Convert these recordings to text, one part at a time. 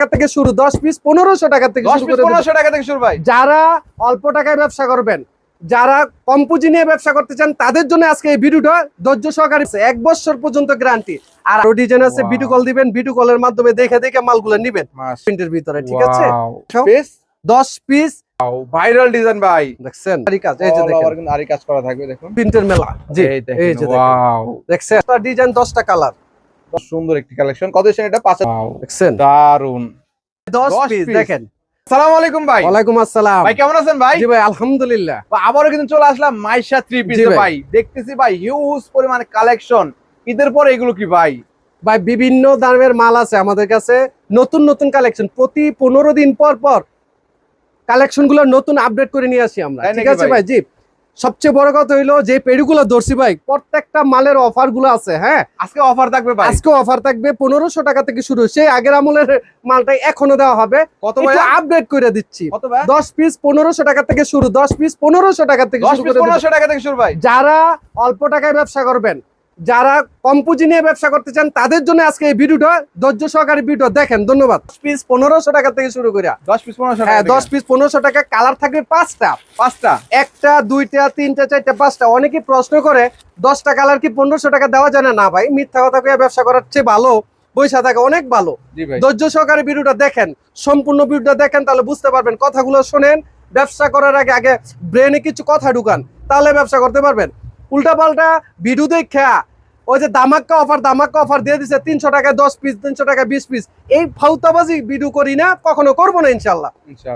টাকা থেকে শুরু দশ পিস পনেরোশো টাকা থেকে। পনেরোশো টাকা থেকে শুরু ভাই। যারা অল্প টাকায় ব্যবসা করবেন যারা কম পুঁজি নিয়ে ব্যবসা করতে চান তাদের জন্য আজকে এই ভিডিওটা ধৈর্য সহকারে এক বছর পর্যন্ত গ্যারান্টি আর আরও ডিজাইন আছে ভিডিও কল দিবেন ভিডিও কলের মাধ্যমে দেখে দেখে মালগুলো নিবেন। প্রিন্টের ভিতরে ঠিক আছে? দশ পিস ভাইরাল ডিজাইন ভাই। দেখছেন? কাজ এই যে দেখেন। আরি কাজ করা থাকবে দেখুন। প্রিন্টের মেলা। জি এই যে দেখেন। দেখছেন? ডিজাইন দশটা কালার সুন্দর একটি কালেকশন কত এটা? পাঁচ দেখছেন? দারুণ দশ পিস দেখেন। সালাম আলাইকুম ভাই। ওয়ালাইকুম আসসালাম। ভাই কেমন আছেন ভাই? জি ভাই আলহামদুলিল্লাহ। আবারও কিন্তু চলে আসলাম মাইশা থ্রি পিস ভাই। ভাই। দেখতেছি ভাই হিউজ পরিমাণে কালেকশন ঈদের পরে এগুলো কি ভাই? ভাই বিভিন্ন দামের মাল আছে আমাদের কাছে। নতুন নতুন কালেকশন প্রতি পনেরো দিন পর পর কালেকশনগুলো নতুন আপডেট করে নিয়ে আসি আমরা। ঠিক আছে ভাই? ভাই? জি। সবচেয়ে বড় কথা হইল যে পেড়িগুলো ধরছি ভাই প্রত্যেকটা মালের অফারগুলো আছে হ্যাঁ? আজকে অফার থাকবে আজকে অফার থাকবে পনেরোশো টাকা থেকে শুরু সেই আগের আমলের মালটাই এখনও দেওয়া হবে। কত ভাই আপডেট করে দিচ্ছি। কত ভাই দশ পিস পনেরোশো টাকা থেকে শুরু দশ পিস পনেরোশো টাকা থেকে শুরু টাকা থেকে শুরু ভাই। যারা অল্প টাকায় ব্যবসা করবেন যারা কম পুঁজি নিয়ে ব্যবসা করতে চান তাদের জন্য আজকে এই ভিডিওটা ধৈর্য সহকারে ভিডিও। দেখেন ধন্যবাদ। পিস পনেরোশো টাকা থেকে শুরু করে দশ পিস পনেরোশো হ্যাঁ দশ পিস পনেরোশো টাকা। কালার থাকবে পাঁচটা। পাঁচটা? একটা দুইটা তিনটা চারটা পাঁচটা। অনেকে প্রশ্ন করে দশটা কালার কি পনেরোশো টাকা দেওয়া যায় না? না ভাই মিথ্যা কথা কয়ে ব্যবসা করার চেয়ে ভালো পয়সা থাকা অনেক ভালো। ধৈর্য সহকারে ভিডিওটা দেখেন সম্পূর্ণ ভিডিওটা দেখেন তাহলে বুঝতে পারবেন। কথাগুলো শোনেন ব্যবসা করার আগে আগে ব্রেনে কিছু কথা ঢুকান তাহলে ব্যবসা করতে পারবেন। উল্টা পাল্টা ভিডিও দেখা ওই যে দামাক্কা অফার দামাক্কা অফার দিয়ে দিছে তিনশো টাকায় দশ পিস তিনশো টাকা বিশ পিস এই ফাউতাবাজি ভিডিও করি না কখনো করব না ইনশাল্লাহ।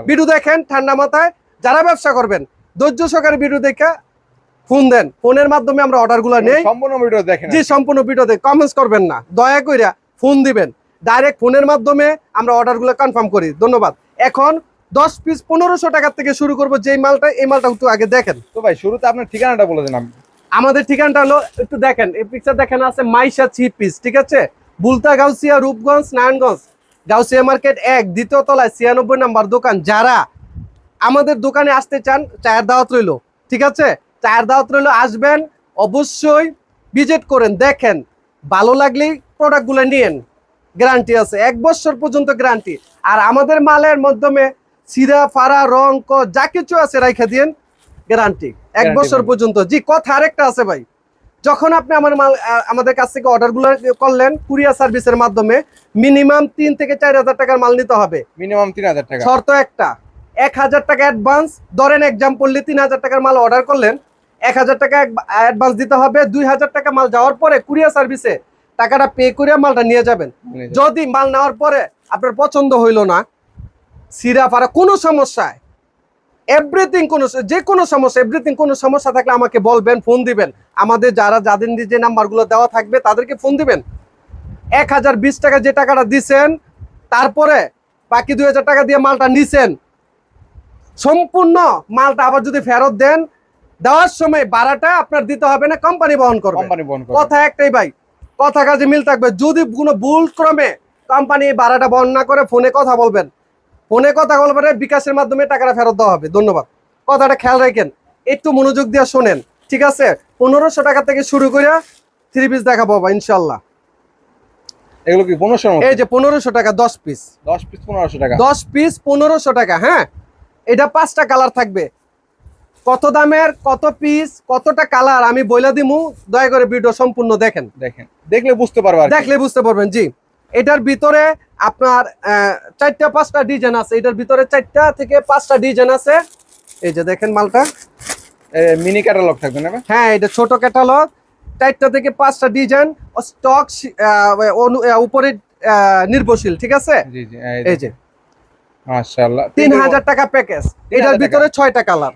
ভিডিও দেখেন ঠান্ডা মাথায় যারা ব্যবসা করবেন ধৈর্য সহকারে ভিডিও দেখে ফোন দেন। ফোনের মাধ্যমে আমরা অর্ডারগুলো নেই। সম্পূর্ণ ভিডিও দেখেন জি সম্পূর্ণ ভিডিওতে কমেন্টস করবেন না। দয়া কইরা ফোন দিবেন। ডাইরেক্ট ফোনের মাধ্যমে আমরা অর্ডার অর্ডারগুলো কনফার্ম করি। ধন্যবাদ। এখন দশ পিস পনেরোশো টাকার থেকে শুরু করব যেই মালটা এই মালটা একটু আগে দেখেন। তো ভাই শুরুতে আপনার ঠিকানাটা বলে দেন আপনি আমাদের ঠিকানাটা হলো, একটু দেখেন, এই পিকচার দেখেন, আছে মাইশা থ্রি পিস ঠিক আছে? বুলতা গাউসিয়া, রূপগঞ্জ, নারায়ণগঞ্জ। গাউসিয়া মার্কেট এক, দ্বিতীয় তলায় ছিয়ানব্বই নাম্বার দোকান। যারা আমাদের দোকানে আসতে চান, চায়ের দাওয়াত রইল, ঠিক আছে? চায়ের দাওয়াত রইল, আসবেন, অবশ্যই ভিজিট করেন, দেখেন, ভালো লাগলেই প্রোডাক্টগুলো নিয়েন। গ্যারান্টি আছে, এক বছর পর্যন্ত গ্যারান্টি আর আমাদের মালের মাধ্যমে সিরা ফাড়া রং, ক, যা কিছু আছে রাইখা দিয়েন গ্যারান্টি এক বছর পর্যন্ত। জি কথা আরেকটা আছে ভাই। যখন আপনি আমার মাল আমাদের কাছ থেকে অর্ডারগুলো করলেন কুরিয়ার সার্ভিসের মাধ্যমে মিনিমাম তিন থেকে চার হাজার টাকার মাল নিতে হবে। মিনিমাম তিন হাজার টাকা। শর্ত একটা এক হাজার টাকা অ্যাডভান্স ধরেন এক্সাম্পললি তিন হাজার টাকার মাল অর্ডার করলেন এক হাজার টাকা অ্যাডভান্স দিতে হবে দুই হাজার টাকা মাল যাওয়ার পরে কুরিয়ার সার্ভিসে টাকাটা পে করে মালটা নিয়ে যাবেন। যদি মাল নেওয়ার পরে আপনার পছন্দ হইল না সিরা ফারা কোনো সমস্যায় এভরিথিং কোনো যে কোনো সমস্যা এভরিথিং কোনো সমস্যা থাকলে আমাকে বলবেন ফোন দিবেন। আমাদের যারা যাদের যে নাম্বারগুলো দেওয়া থাকবে তাদেরকে ফোন দিবেন। এক হাজার বিশ টাকা যে টাকাটা দিছেন তারপরে বাকি দুই হাজার টাকা দিয়ে মালটা নিছেন। সম্পূর্ণ মালটা আবার যদি ফেরত দেন দেওয়ার সময় ভাড়াটা আপনার দিতে হবে না কোম্পানি বহন করবে। কোম্পানি বন্ধ করে কথা একটাই ভাই কথা কাজে মিল থাকবে। যদি কোনো ভুল ক্রমে কোম্পানি ভাড়াটা বহন না করে ফোনে কথা বলবেন। ফোনে কথা বলবেন বিকাশের মাধ্যমে টাকাটা ফেরত দেওয়া হবে। ধন্যবাদ। কথাটা খেয়াল রাখেন একটু মনোযোগ দিয়ে শোনেন ঠিক আছে? পনেরোশো টাকা থেকে শুরু করে থ্রি পিস দেখাবো বাবা ইনশাল্লাহ এগুলো কি পনেরোশো এই যে পনেরোশো টাকা দশ পিস দশ পিস পনেরোশো টাকা। দশ পিস পনেরোশো টাকা হ্যাঁ? এটা পাঁচটা কালার থাকবে। কত দামের কত পিস কতটা কালার আমি বইলা দিমু। দয়া করে ভিডিও সম্পূর্ণ দেখেন। দেখেন। দেখলে বুঝতে পারব আর কি। দেখলে বুঝতে পারবেন জি। এটার ভিতরে আপনার চারটা পাঁচটা ডিজাইন আছে। এটার ভিতরে চারটা থেকে পাঁচটা ডিজাইন আছে। এই যে দেখেন মালটা। মিনি ক্যাটালগ থাকবে না? হ্যাঁ এটা ছোট ক্যাটালগ। চারটা থেকে পাঁচটা ডিজাইন। স্টক উপরে নির্ভরশীল ঠিক আছে? এই যে। মাশাআল্লাহ। তিন হাজার টাকা প্যাকেজ। এটার ভিতরে ছয়টা কালার।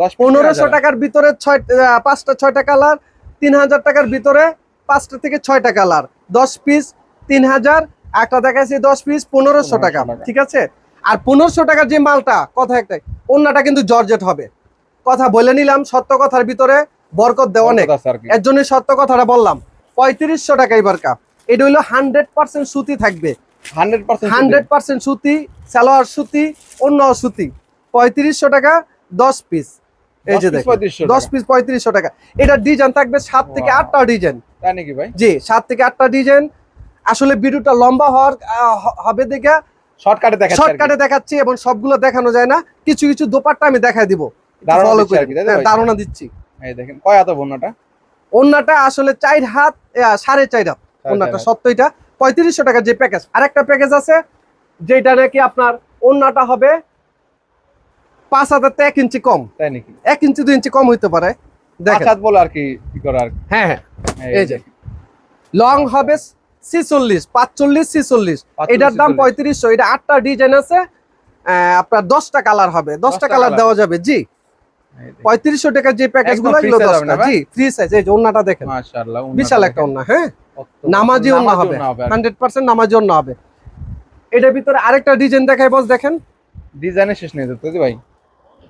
দশ পনেরোশো টাকার ভিতরে ছয় আহ, পাঁচটা ছয়টা কালার। তিন হাজার টাকার ভিতরে পাঁচটা থেকে ছয়টা কালার। দশ পিস তিন হাজার একটা দেখাচ্ছি দশ পিস পনেরোশো টাকা ঠিক আছে? আর পনেরোশো টাকার যে মালটা কথা একটাই অন্যটা কিন্তু জর্জেট হবে। কথা বলে নিলাম সত্য কথার ভিতরে বরকত দেওয়া অনেক। এর জন্য সত্য কথাটা বললাম পঁয়ত্রিশশো টাকা এবার কাপ এটা হইল হান্ড্রেড পার্সেন্ট সুতি থাকবে। 100% হান্ড্রেড পার্সেন্ট সুতি সালোয়ার সুতি অন্য সুতি। পঁয়ত্রিশশো টাকা দশ পিস এই যে 10 piece দেখেন 3500 দশ পিস পঁয়ত্রিশশো টাকা। এটা ডিজাইন থাকবে সাত থেকে আটটা ডিজাইন তাই নাকি ভাই? জি সাত থেকে আটটা ডিজাইন আসলে ভিডিওটা লম্বা হওয়ার হবে দেখে শর্টকাটে দেখা শর্টকাটে দেখাচ্ছি এবং সবগুলো দেখানো যায় না। কিছু কিছু দোপাট্টা আমি দেখাই দিব। ধারণা দিচ্ছি আর হ্যাঁ? ধারণা দিচ্ছি। এই দেখেন কয় হাত বন্যাটা অন্যটা আসলে চার হাত সাড়ে চার হাত। অন্যটা সত্যইটা পঁয়ত্রিশশো টাকা যে প্যাকেজ আরেকটা প্যাকেজ আছে যেটা নাকি আপনার অন্যটা হবে পাঁচ হাজার এক ইঞ্চি কম। তাই নাকি? এক ইঞ্চি দুই ইঞ্চি কম হইতে পারে। হাত বলে আর কি আর কি। হ্যাঁ হ্যাঁ। এই যে। লং হবে ছিচল্লিশ পাঁচচল্লিশ ছিচল্লিশ। 45, এটার দাম পঁয়ত্রিশশো এটা আটটা ডিজাইন আছে আপনার দশটা কালার হবে দশটা কালার দেওয়া যাবে জি। পঁয়ত্রিশশো টাকার যে প্যাকেজগুলো এগুলো দশটা। জি ফ্রি সাইজ এই ওন্নাটা দেখেন। বিশাল একটা। ওন্না হ্যাঁ? নামাজি ওন্না হবে। হান্ড্রেড পার্সেন্ট নামাজি ওন্না হবে। এটার ভিতরে আরেকটা ডিজাইন দেখাই বস দেখেন। ডিজাইনের শেষ নেই তো ভাই।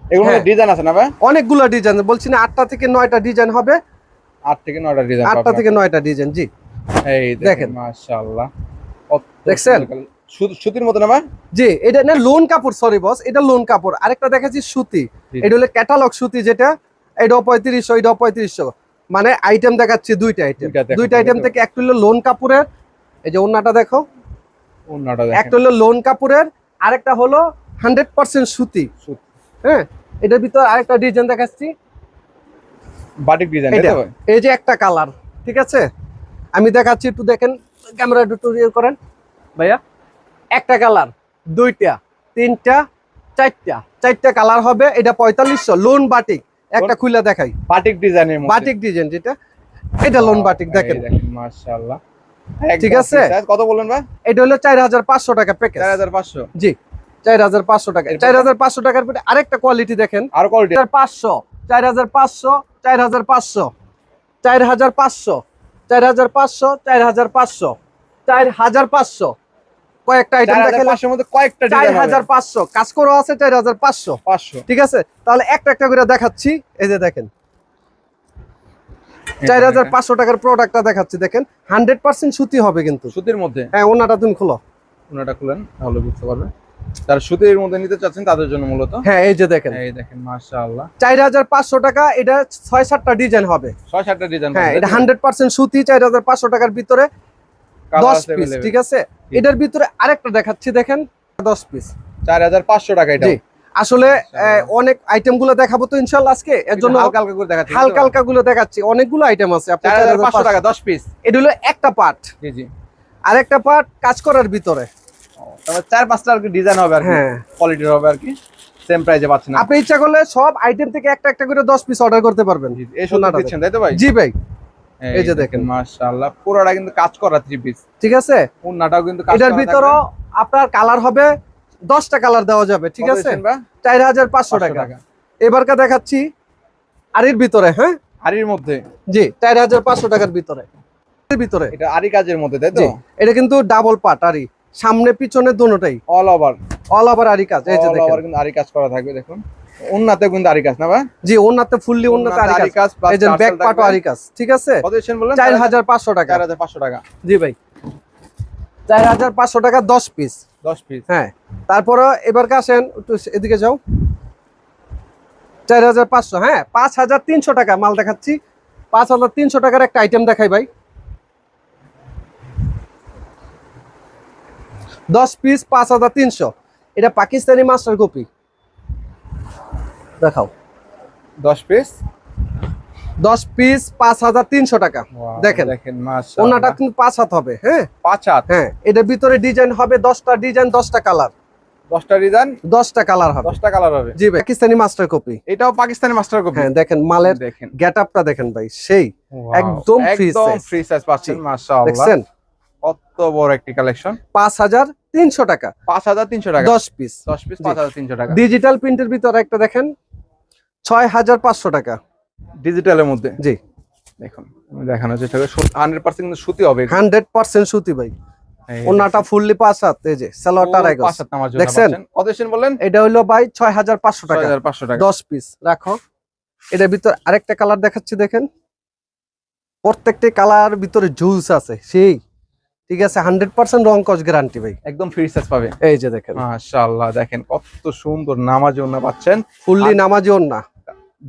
এগুলো হ্যাঁ। ডিজাইন আছে না ভাই? অনেকগুলো ডিজাইন বলছি না আটটা থেকে নয়টা ডিজাইন হবে। আট থেকে নয়টা ডিজাইন আটটা থেকে নয়টা ডিজাইন জি। এই দেখেন। মাশাআল্লাহ। দেখছেন? সুতির মতো না জি এটা না লোন কাপড় সরি বস এটা লোন কাপড়। আরেকটা দেখাচ্ছি সুতি। এটা হলো ক্যাটালগ সুতি যেটা এটাও পঁয়ত্রিশশো এটাও পঁয়ত্রিশশো। মানে আইটেম দেখাচ্ছি দুইটা আইটেম দুইটা আইটেম থেকে একটা হলো লোন কাপড়ের এই যে ওন্নাটা দেখো। ওন্নাটা একটা হলো লোন কাপড়ের আরেকটা হলো হান্ড্রেড পার্সেন্ট সুতি। হ্যাঁ এটার ভিতর আরেকটা ডিজাইন দেখাচ্ছি। বাটিক ডিজাইন এটা। এই যে একটা কালার ঠিক আছে? আমি দেখাচ্ছি একটু দেখেন ক্যামেরা একটু ইয়ে করেন। ভাইয়া একটা কালার দুইটা তিনটা চারটা। চারটা কালার হবে এটা পঁয়তাল্লিশশো লোন বাটিক একটা খুলে দেখাই। বাটিক ডিজাইনের বাটিক ডিজাইন যেটা। এটা লোন বাটিক দেখেন। মাশাআল্লাহ। ঠিক আছে? কত বললেন ভাই? এটা হলো চার হাজার পাঁচশো টাকা প্যাকেজ 4500 জি চার হাজার পাঁচশো টাকা। এরপর? চার হাজার পাঁচশো টাকার পরে আরেকটা কোয়ালিটি দেখেন। আর কোয়ালিটি হাজার পাঁচশো চার হাজার পাঁচশো। চার হাজার পাঁচশো চার হাজার পাঁচশো চার হাজার পাঁচশো। চার হাজার পাঁচশো চার হাজার পাঁচশো কয়েকটা আইটেম দেখালাম। 4500 মধ্যে কয়েকটা চার হাজার পাঁচশো কাজ করা আছে চার হাজার পাঁচশো। 500 ঠিক আছে? তাহলে একটা একটা করে দেখাচ্ছি। এই যে দেখেন। চার হাজার পাঁচশো টাকার প্রোডাক্টটা দেখাচ্ছি দেখেন। হান্ড্রেড পার্সেন্ট সুতি হবে কিন্তু। সুতির মধ্যে? হ্যাঁ ওনাটা তুমি খোলো। ওনাটা খুলেন তাহলে বুঝতে পারবে। যারা সুতির মধ্যে নিতে চাচ্ছেন তাদের জন্য মূলত। হ্যাঁ এই যে দেখেন। এই দেখেন মাশাআল্লাহ। চার হাজার পাঁচশো টাকা এটা ছয় সাতটা ডিজাইন হবে। ছয় সাতটা ডিজাইন হ্যাঁ এটা হান্ড্রেড পার্সেন্ট সুতি চার হাজার পাঁচশো টাকার ভিতরে দশ পিস ঠিক আছে? এটার ভিতরে আরেকটা দেখাচ্ছি দেখেন দশ পিস চার হাজার পাঁচশো টাকা এটা। আসলে অনেক আইটেমগুলো দেখাবো তো ইনশাল্লাহ আজকে এর জন্য হালকা হালকা করে দেখাচ্ছি হালকা হালকা গুলো দেখাচ্ছি। অনেকগুলো আইটেম আছে হাজার 4500 টাকা দশ পিস এটা হলো একটা পার্ট জি জি। আর একটা পার্ট কাজ করার ভিতরে। তারপর চার পাঁচটা আর কি ডিজাইন হবে আর কি হ্যাঁ। কোয়ালিটির হবে আর কি সেম প্রাইসে পাচ্ছেন আপনি ইচ্ছা করলে সব আইটেম থেকে একটা একটা করে দশ পিস অর্ডার করতে পারবেন। এই সোনাটা দিচ্ছেন তাই তো ভাই? জি ভাই। এই যে দেখেন। মাশাআল্লাহ পুরোটা কিন্তু কাজ করা থ্রি পিস ঠিক আছে? ওন্নাটাও কিন্তু কাজ এটার আপনার কালার হবে দশটা কালার দেওয়া যাবে ঠিক আছে? দিচ্ছেন ভাই? চার হাজার পাঁচশো টাকা। এবারকার দেখাচ্ছি আর এর ভিতরে হ্যাঁ? আরির মধ্যে? জি চার হাজার পাঁচশো টাকার ভিতরে। এর ভিতরে। এটা আরি কাজের মধ্যে তাই তো? এটা কিন্তু ডাবল পার্ট আরি। সামনে পিছনে দুটোটাই অল ওভার অল ওভার আরি কাজ এই যে অল দেখেন। ওভার কিন্তু আরি কাজ করা থাকবে দেখুন। ওন্নাতে কিন্তু আরি কাজ না ভাই? জি ওনাতে ফুললি ওনাতে আরি কাজ। এই যে ব্যাক পার্টও আরি কাজ ঠিক আছে? কত হাজার পাঁচশো টাকা। চার হাজার পাঁচশো টাকা। জি ভাই। চার হাজার পাঁচশো টাকা দশ পিস দশ পিস হ্যাঁ তারপরে এবার আসেন একটু এদিকে যাও। চার হাজার পাঁচশো হ্যাঁ পাঁচ হাজার তিনশো টাকা মাল দেখাচ্ছি। পাঁচ হাজার তিনশো টাকার একটা আইটেম দেখাই ভাই। দশ পিস পাঁচ হাজার তিনশো। এটা পাকিস্তানি মাস্টার কপি। দেখাও। দশ পিস দশ পিস পাঁচ হাজার তিনশো টাকা। দেখেন। দেখেন ওনাটা কিন্তু পাঁচ হাত হবে হ্যাঁ? পাঁচ হাত? হ্যাঁ এটার ভিতরে ডিজাইন হবে দশটা ডিজাইন দশটা কালার। দশটা ডিজাইন? দশটা কালার হবে। দশটা কালার হবে। জি পাকিস্তানি মাস্টার কপি। এটাও পাকিস্তানি মাস্টার কপি? হ্যাঁ দেখেন মালের দেখেন। গেট আপটা দেখেন ভাই সেই। একদম free একদম size। ফ্রি সাইজ পাচ্ছেন মাশাআল্লাহ। দেখছেন? কত বড় একটি কালেকশন পাঁচ হাজার তিনশো টাকা। পাঁচ হাজার তিনশো টাকা। দশ পিস দশ পিস পাঁচ হাজার তিনশো টাকা। ডিজিটাল প্রিন্টের ভিতরে একটা দেখেন ছয় হাজার পাঁচশো টাকা। ডিজিটালের মধ্যে? জি। দেখুন আমি দেখানোর চেষ্টা করি। হান্ড্রেড পার্সেন্ট কিন্তু সুতি হবে। হান্ড্রেড পার্সেন্ট সুতি ভাই। ওনাটা ফুললি পাঁচ হাত এই যে সালোয়ারটা আড়াই গজ। পাঁচ হাত নামার জন্য দেখছেন? পাচ্ছেন। কত বললেন? এটা হইল ভাই ছয় হাজার পাঁচশো টাকা। পাঁচশো টাকা। দশ পিস রাখো। এটার ভিতর আরেকটা কালার দেখাচ্ছি দেখেন। প্রত্যেকটি কালার ভিতরে জুস আছে সেই। ঠিক আছে হান্ড্রেড পার্সেন্ট রং কস গ্যারান্টি ভাই। একদম ফ্রি সাইজ পাবে এই যে দেখেন। মাশাআল্লাহ দেখেন কত সুন্দর নামাজ ওনা পাচ্ছেন। ফুললি নামাজি না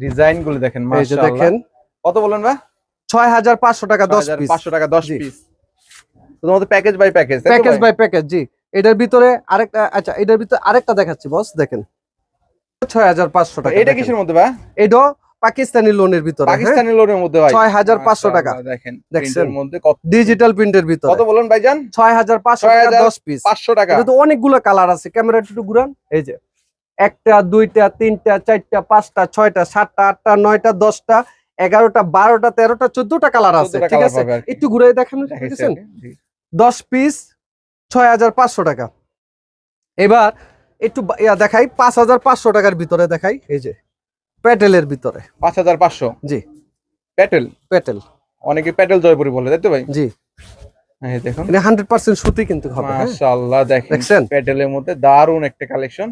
ডিজাইনগুলো দেখেন এই যে দেখেন। কত বলেন ভাই? ছয় হাজার পাঁচশো টাকা দশ পিস পাঁচশো টাকা দশ জি। পিস তোমাদের package by package package by package জি। এটার ভিতরে আরেকটা আচ্ছা এটার ভিতরে আরেকটা দেখাচ্ছি বস দেখেন। ছয় হাজার পাঁচশো টাকা এটা কিসের মধ্যে ভাই? এটা পাকিস্তানি লোনের ভিতরে পাকিস্তানি লোনের মধ্যে ভাই। ছয় হাজার পাঁচশো টাকা। মাশাআল্লাহ, দেখেন দেখছেন? মধ্যে কত ডিজিটাল প্রিন্টের ভিতরে। কত বলেন ভাইজান? ছয় হাজার পাঁচশো ছয় টাকা হাজার দশ পিস পাঁচশো টাকা। এটা তো অনেকগুলো কালার আছে। ক্যামেরা একটু ঘুরান। এই যে একটা দুইটা তিনটা চারটা পাঁচটা ছয়টা সাতটা আটটা নয়টা দশটা এগারোটা বারোটা তেরোটা চোদ্দটা কালার আছে ঠিক আছে। একটু ঘুরে দেখেন? আর কি, জি। দশ পিস ছয় হাজার পাঁচশো টাকা। এবার একটু দেখাই পাঁচ হাজার পাঁচশো টাকার ভিতরে দেখাই। এই যে প্যাটেলের ভিতরে। পাঁচ হাজার পাঁচশো? জি। প্যাটেল? প্যাটেল। অনেকে প্যাটেল জয়পুরি বলে তাই তো ভাই? জি। এই দেখুন। এটা হান্ড্রেড পার্সেন্ট সুতি কিন্তু হবে হ্যাঁ? মাশাআল্লাহ দেখেন দেখছেন? প্যাটেলের মধ্যে দারুণ একটা কালেকশন।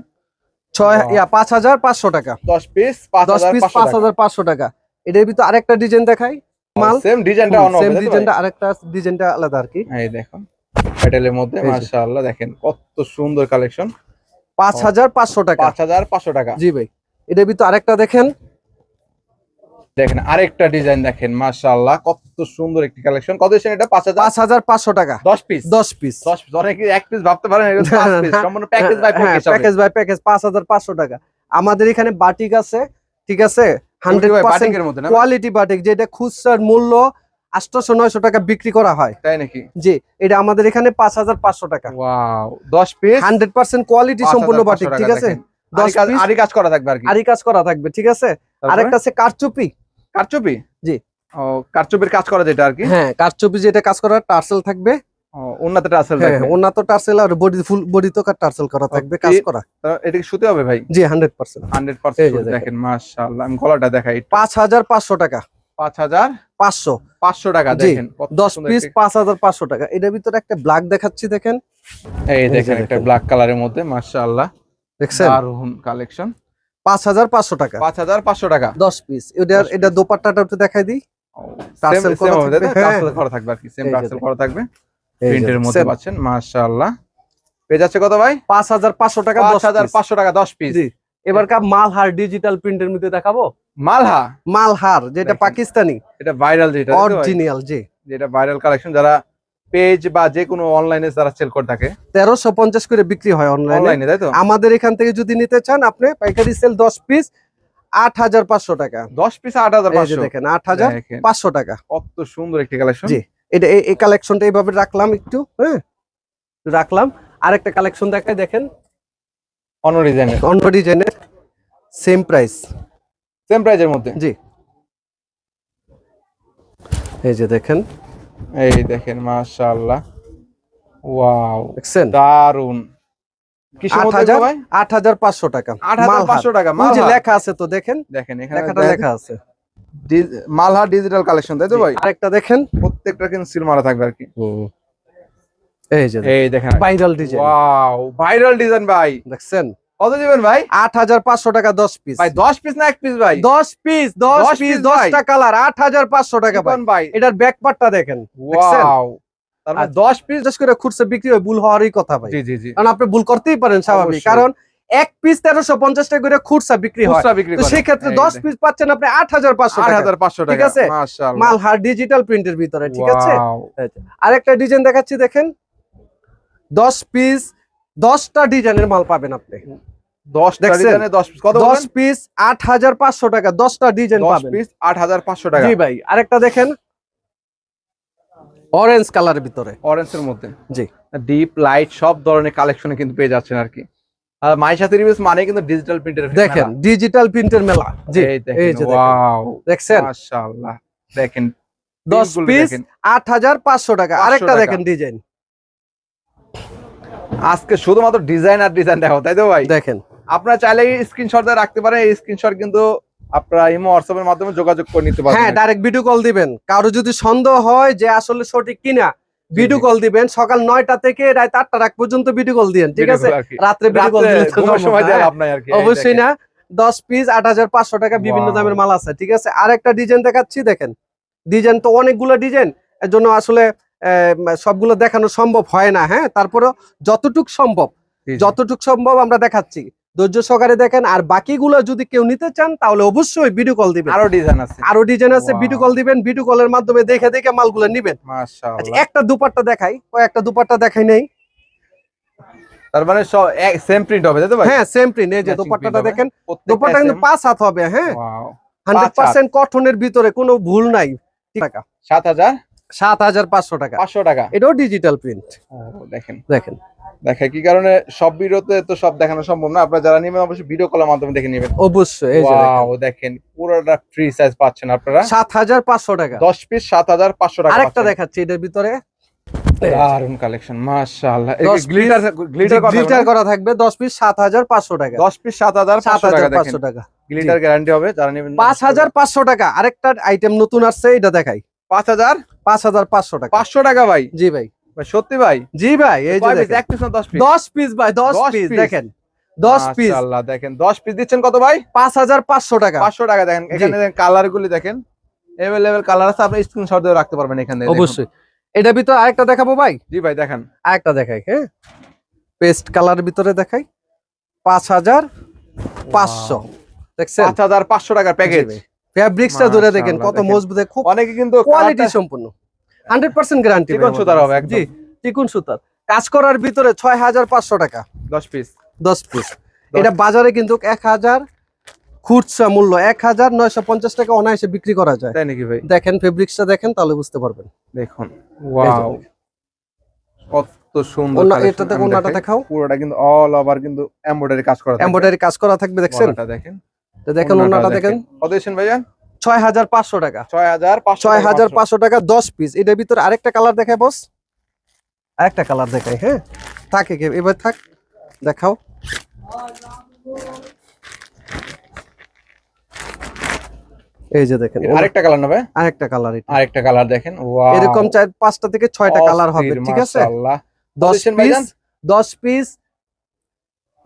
ছয় ইয়া পাঁচ হাজার পাঁচশো টাকা। 10 পিস 5500 দশ পিস পাঁচ হাজার পাঁচশো টাকা। এটার ভিতরে আরেকটা ডিজাইন দেখাই। মাল? সেম ডিজাইনটা সেম ডিজাইনটা ভাই? আরেকটা ডিজাইনটা আলাদা আর কি। এই দেখুন প্যাটেলের মধ্যে মাশাআল্লাহ দেখেন কত সুন্দর কালেকশন। পাঁচ হাজার পাঁচশো টাকা। 5500 টাকা। জি ভাই। এটার ভিতরে আরেকটা দেখেন। দেখেন আরেকটা ডিজাইন দেখেন মাশাআল্লাহ কত সুন্দর একটি কালেকশন কত এসেছেন এটা? 5000 পাঁচ হাজার পাঁচশো টাকা। 10 পিস দশ পিস 10 পিস অনেকে এক পিস ভাবতে পারেন এটা 5 পিস সম্পূর্ণ প্যাকেজ বাই হ্যাঁ প্যাকেজ প্যাকেজ বাই প্যাকেজ পাঁচ হাজার পাঁচশো টাকা। আমাদের এখানে বাটিক আছে ঠিক আছে? হান্ড্রেড পার্সেন্ট বাটিকের মধ্যে না? কোয়ালিটি বাটিক যেটা খুচরার মূল্য আটশোশো নয়শো টাকা বিক্রি করা হয়। তাই নাকি? জি এটা আমাদের এখানে পাঁচ হাজার পাঁচশো টাকা। Wow 10 piece hundred percent quality সম্পূর্ণ বাটিক ঠিক আছে? কাজ আরি কাজ করা থাকবে আর কি। কাজ করা থাকবে ঠিক আছে? তারপরে? আরেকটা আছে কারচুপি। কারচুপি? জি। ও কারচুপির কাজ করা যেটা আর কি? হ্যাঁ কারচুপি যেটা কাজ করা টার্সেল থাকবে। হ্যাঁ টার্সেল আর বডি ফুল বডি তো টার্সেল করা থাকবে কাজ করা। এটা কি শুতে হবে ভাই? জি হান্ড্রেড পার্সেন্ট 100% এই যে শুতে দেখেন। দেখেন মাশাআল্লাহ আমি গলাটা দেখাই পাঁচ হাজার পাঁচশো টাকা। 5500 পাঁচশো। 500 টাকা দেখেন কত দশ সুন্দর পিস একটি- পাঁচ হাজার পাঁচশো টাকা। এটার ভিতরে একটা ব্ল্যাক দেখাচ্ছি দেখেন। এই এই দেখেন একটা ব্ল্যাক কালারের মধ্যে মাশাআল্লাহ। দেখছেন? দারুণ কালেকশন টাকা। 5500 টাকা। দশ পিস এটার এটা। দোপাট্টাটা একটু দেখাই দিই। করা? থাকবে, হ্যাঁ। করা থাকবে আর কি সেম এই যে টার্সেল দেখেন। করা থাকবে প্রিন্টের মধ্যে পাচ্ছেন মাশাআল্লাহ। পেয়ে যাচ্ছে কত ভাই? পাঁচ হাজার পাঁচশো টাকা দশ piece। 5500 টাকা 10 পিস জি। এবার কা মালহার ডিজিটাল প্রিন্টের মধ্যে দেখাবো? মালহা? মালহার যেটা পাকিস্তানি। এটা ভাইরাল যেটা অরিজিনাল জি। যেটা ভাইরাল কালেকশন যারা পেজ বা যে কোনো অনলাইনে যারা সেল করে থাকে। তেরোশো পঞ্চাশ করে বিক্রি হয় অনলাইনে তাই তো? আমাদের এখান থেকে যদি নিতে চান আপনি পাইকারি সেল দশ পিস আট হাজার পাঁচশো টাকা। 10 পিস 8500 এই যে দেখেন আট হাজার পাঁচশো টাকা। কত সুন্দর একটি কালেকশন জি। এটা এই- এই কালেকশনটা এইভাবে রাখলাম একটু হ্যাঁ? রাখলাম। আরেকটা কালেকশন দেখায় দেখেন। অন্য ডিজাইনের অন্য ডিজাইনের সেম প্রাইস সেম প্রাইজের মধ্যে। জি। এই যে দেখেন এই দেখেন মাশাআল্লাহ। ওয়াও দেখছেন? দারুণ আট হাজার গো ভাই? আট হাজার পাঁচশো টাকা। 8500 টাকা ওই যে মালহা লেখা আছে তো দেখেন? দেখেন এখানে লেখাটা লেখা আছে। মালহা ডিজিটাল কালেকশন তাই তো ভাই? আরেকটা দেখেন। প্রত্যেকটা কিন্তু সিল মারা থাকবে আর কি। এই যে এই দেখেন। Viral design wow viral design ভাই। দেখছেন? কত দিবেন ভাই? আট হাজার পাঁচশো টাকা দশ পিস ভাই 10 পিস না এক পিস ভাই? দশ পিস দশ পিস দশটা কালার আট হাজার পাঁচশো টাকা ভাই। ভাই? এটার ব্যাক পার্টটা দেখেন মানে 10 পিস বিশেষ করে খুচরা বিক্রি হয় ভুল হওয়ারই কথা ভাই। জি জি কারণ আপনি ভুল করতেই পারেন স্বাভাবিক। কারণ এক পিস তেরোশো পঞ্চাশ টাকা করে খুচরা বিক্রি হয়। খুচরা বিক্রি তো করে। সেই ক্ষেত্রে এই দশ পিস পাচ্ছেন আপনি আট হাজার পাঁচশো টাকা। 8500 টাকা ঠিক আছে? মাল হার ডিজিটাল প্রিন্টের ভিতরে ঠিক আছে? আরেকটা ডিজাইন দেখাচ্ছি দেখেন। দশ পিস দশটা ডিজাইনের মাল পাবেন আপনি। 10 10 পিস আট হাজার পাঁচশো টাকা দশটা ডিজাইন 10 পিস 8500 টাকা। জি ভাই আরেকটা দেখেন। অরেঞ্জ কালারের ভিতরে। অরেঞ্জের মধ্যে। জি। ডিপ লাইট সব ধরনের কালেকশনে কিন্তু পেয়ে যাচ্ছেন আর কি। আর মাইশাতি রিভিউস মানে কিন্তু ডিজিটাল প্রিন্টের দেখেন ডিজিটাল প্রিন্টের মেলা। জি এই এই যে ওয়াও দেখছেন? মাশাআল্লাহ। দেখেন দশ printগুলো পিস দেখেন। আট হাজার পাঁচশো টাকা। আরেকটা দেখেন ডিজাইন আজকে শুধুমাত্র ডিজাইন আর ডিজাইন দেখো তাই তো ভাই? দেখেন। আপনারা চাইলে স্ক্রিনশট দিয়ে রাখতে পারেন এই স্ক্রিনশট কিন্তু আপনারা ইমো হোয়াটসঅ্যাপের মাধ্যমে যোগাযোগ করে নিতে পারবেন। হ্যাঁ ডাইরেক্ট ভিডিও কল দিবেন। কারও যদি সন্দেহ হয় যে আসলে সঠিক কিনা ভিডিও কল দিবেন। সকাল নয়টা থেকে রাত আটটা রাত পর্যন্ত ভিডিও কল দিবেন ঠিক আছে? রাত্রে ভিডিও কল আর অবশ্যই না। দশ পিস আট হাজার পাঁচশো টাকা বিভিন্ন দামের মাল আছে ঠিক আছে? আরেকটা ডিজাইন দেখাচ্ছি দেখেন। ডিজাইন তো অনেকগুলো ডিজাইন এর জন্য আসলে আহ, সবগুলো দেখানো সম্ভব হয় না হ্যাঁ? তারপরে যতটুক সম্ভব। যতটুক সম্ভব আমরা দেখাচ্ছি। ধৈর্য সহকারে দেখেন আর বাকিগুলো যদি কেউ নিতে চান তাহলে অবশ্যই ভিডিও কল দিবেন। আরও ডিজাইন আছে। আরও ডিজাইন আছে ভিডিও কল দিবেন ভিডিও কলের মাধ্যমে দেখে দেখে মালগুলো নিবেন। আচ্ছা একটা দুপাট্টা দেখাই। ও একটা দুপাট্টা দেখাই নেই। তার মানে সব সেম প্রিন্ট হবে তাই তো ভাই? হ্যাঁ সেম প্রিন্ট এই যে দোপাট্টাটা দেখেন দোপাট্টা কিন্তু পাঁচ হাত হবে হ্যাঁ। Wow, হান্ড্রেড পাঁচ পার্সেন্ট কটনের ভিতরে কোনো ভুল নাই। টাকা সাত হাজার? সাত হাজার পাঁচশো টাকা। পাঁচশো টাকা। এটাও ডিজিটাল প্রিন্ট দেখেন। দেখেন। দেখে কি কারণে সব ভিডিওতে তো সব দেখানো সম্ভব না। আপনারা যারা নেবেন অবশ্যই ভিডিও কলের মাধ্যমে দেখে নেবেন। অবশ্যই এই যে দেখেন। পুরোটা ফ্রি সাইজ পাচ্ছেন আপনারা। সাত হাজার পাঁচশো টাকা। দশ পিস সাত হাজার পাঁচশো টাকা আরেকটা। দেখাচ্ছি এটার ভিতরে। দারুণ কালেকশন মাশাআল্লাহ। piece গ্লিটার গ্লিটার গ্লিটার করা থাকবে দশ পিস সাত হাজার পাঁচশো টাকা। দশ পিস সাত হাজার সাত পাঁচশো হাজার টাকা পাঁচশো দেখেন টাকা। গ্লিটার গ্যারান্টি হবে যারা নেবেন পাঁচ হাজার পাঁচশো টাকা। আরেকটা আইটেম নতুন আসছে এটা দেখাই। পাঁচ হাজার পাঁচ হাজার পাঁচশো টাকা। পাঁচশো টাকা ভাই। জি ভাই। সত্যি ভাই? জি ভাই এই। এক পিস না দশ পিস দশ পিস ভাই দশ পিস দেখেন। দশ পিস মাশাআল্লাহ দেখেন। দশ পিস দিচ্ছেন কত ভাই? পাঁচ হাজার পাঁচশো টাকা। পাঁচশো টাকা দেখেন। এখানে কালার গুলি দেখেন। এভেলেবেল কালার আছে আপনি স্ক্রিনশট দিয়ে রাখতে পারবেন এখানে অবশ্যই। এটার ভিতরে আরেকটা দেখাবো ভাই? জি ভাই দেখেন। আরেকটা দেখাই হ্যাঁ? পেস্ট কালারের ভিতরে দেখাই। পাঁচ হাজার পাঁচশো। দেখছেন? পাঁচ হাজার পাঁচশো টাকার প্যাকেজ ফ্যাব্রিক্সটা ধরে দেখেন কত মজবুত খুব অনেকে কিন্তু কোয়ালিটি সম্পূর্ণ। হান্ড্রেড পার্সেন্ট গ্যারান্টি চিকন সুতার হবে একদম। জি চিকুন সুতার। কাজ করার ভিতরে ছয় হাজার পাঁচশো টাকা। দশ পিস দশ পিস এটা বাজারে কিন্তু এক হাজার খুচরা মূল্য এক হাজার নয়শো পঞ্চাশ টাকা অনায়াসে বিক্রি করা যায়। তাই নাকি ভাই? দেখেন ফেব্রিক্সটা দেখেন তাহলে বুঝতে পারবেন। দেখুন। ওয়াও। কত সুন্দর collection। এটাতে আমি দেখাও। পুরোটা কিন্তু অল ওভার কিন্তু এমব্রয়ডারি কাজ করা। এমব্রয়ডারি কাজ করা থাকবে দেখছেন? দেখেন। তো দেখেন ওনাটা দেখেন। কত দিয়েছেন ভাইজান? ছয় হাজার পাঁচশো টাকা ছয় হাজার পাঁচশো ছয় টাকা দশ পিস এটার ভিতরে আরেকটা কালার দেখায় বস আরেকটা কালার দেখাই হ্যাঁ? থাকে কে এবার থাক দেখাও। এই যে দেখেন আরেকটা কালার নেবে আরেকটা কালার এটা। আরেকটা কালার দেখেন ওয়াও এরকম চার পাঁচটা থেকে ছয়টা কালার হবে ঠিক আছে। দশ বলেছেন পিস ভাইজান? দশ পিস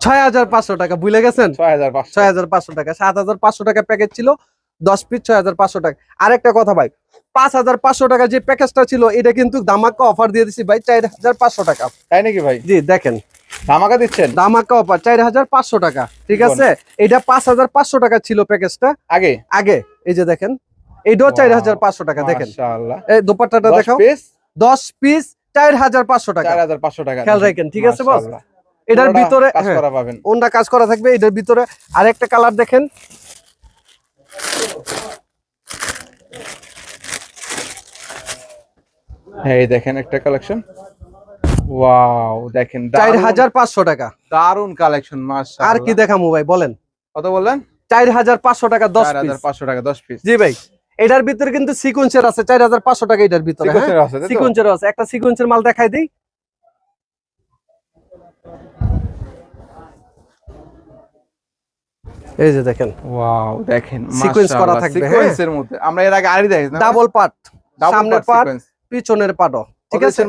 ছয় হাজার পাঁচশো টাকা ভুলে গেছেন ছয় হাজার পাঁচশো টাকা সাত হাজার পাঁচশো টাকা প্যাকেজ ছিল দশ পিস ছয় হাজার পাঁচশো টাকা আরেকটা কথা ভাই পাঁচ হাজার পাঁচশো টাকা যে প্যাকেজটা ছিল এটা কিন্তু দামাক্কা অফার দিয়ে দিছি ভাই চার হাজার পাঁচশো টাকা তাই নাকি ভাই জি দেখেন ধামাকা দিচ্ছেন দামাক্কা অফার চার হাজার পাঁচশো টাকা ঠিক আছে এটা পাঁচ হাজার পাঁচশো টাকা ছিল প্যাকেজটা আগে আগে এই যে দেখেন এইটাও চার হাজার পাঁচশো টাকা দেখেন মাশাআল্লাহ এই দোপাট্টাটা পিস দশ পিস চার হাজার পাঁচশো টাকা চার হাজার পাঁচশো টাকা খেয়াল রাখেন, ঠিক আছে boss? এটার ভিতরে হ্যাঁ, ওনটা কাজ করা থাকবে এটার ভিতরে আরেকটা কালার দেখেন। এই দেখেন একটা কালেকশন। ওয়াও দেখেন চার দারুণ- হাজার পাঁচশো টাকা। দারুণ কালেকশন মাশাআল্লাহ। আর কি দেখামু ভাই বলেন। কত বললেন? চার হাজার পাঁচশো টাকা পিস। টাকা দশ পিস। জি ভাই এটার ভিতরে কিন্তু সিকুয়েন্সের আছে চার হাজার পাঁচশো টাকা এটার ভিতরে হ্যাঁ? সিকুয়েন্সের আছে একটা সিকুয়েন্সের মাল দেখাই দিই। এই যে দেখেন। ওয়াও দেখেন Sequence করা থাকবে, হ্যাঁ। sequence-এর মধ্যে। আমরা এর আগে আরই দেখি ডাবল পার্ট সামনের পার্ট পিছনের পাটও ঠিক আছে?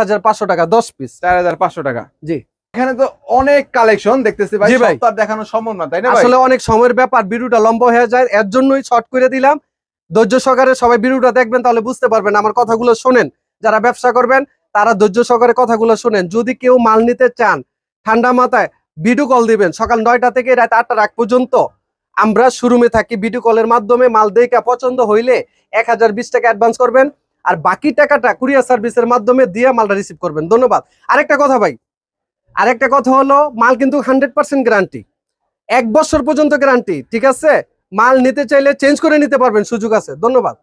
হাজার পাঁচশো টাকা দশ পিস চার হাজার পাঁচশো টাকা। জি। এখানে তো অনেক কালেকশন দেখতেছি ভাই। সব দেখানো সম্ভব না তাই না ভাই? আসলে অনেক সময়ের ব্যাপার ভিডিওটা লম্বা হয়ে যায় এর জন্যই শর্ট করে দিলাম। ধৈর্য সহকারে সবাই ভিডিওটা দেখবেন তাহলে বুঝতে পারবেন আমার কথাগুলো শোনেন। যারা ব্যবসা করবেন তারা ধৈর্য সহকারে কথাগুলো শোনেন। যদি কেউ মাল নিতে চান ঠান্ডা মাথায় ভিডিও কল দিবেন। সকাল নয়টা থেকে রাত আটটা রাত পর্যন্ত আমরা শোরুমে থাকি। ভিডিও কলের মাধ্যমে মাল দেখে পছন্দ হইলে এক হাজার বিশ টাকা অ্যাডভান্স করবেন। আর বাকি টাকাটা কুরিয়ার সার্ভিসের মাধ্যমে দিয়ে মালটা রিসিভ করবেন। ধন্যবাদ। আরেকটা কথা ভাই, আরেকটা কথা হলো, মাল কিন্তু হান্ড্রেড পার্সেন্ট গ্যারান্টি এক বছর পর্যন্ত গ্যারান্টি ঠিক আছে? মাল নিতে চাইলে চেঞ্জ করে নিতে পারবেন, সুযোগ আছে। ধন্যবাদ।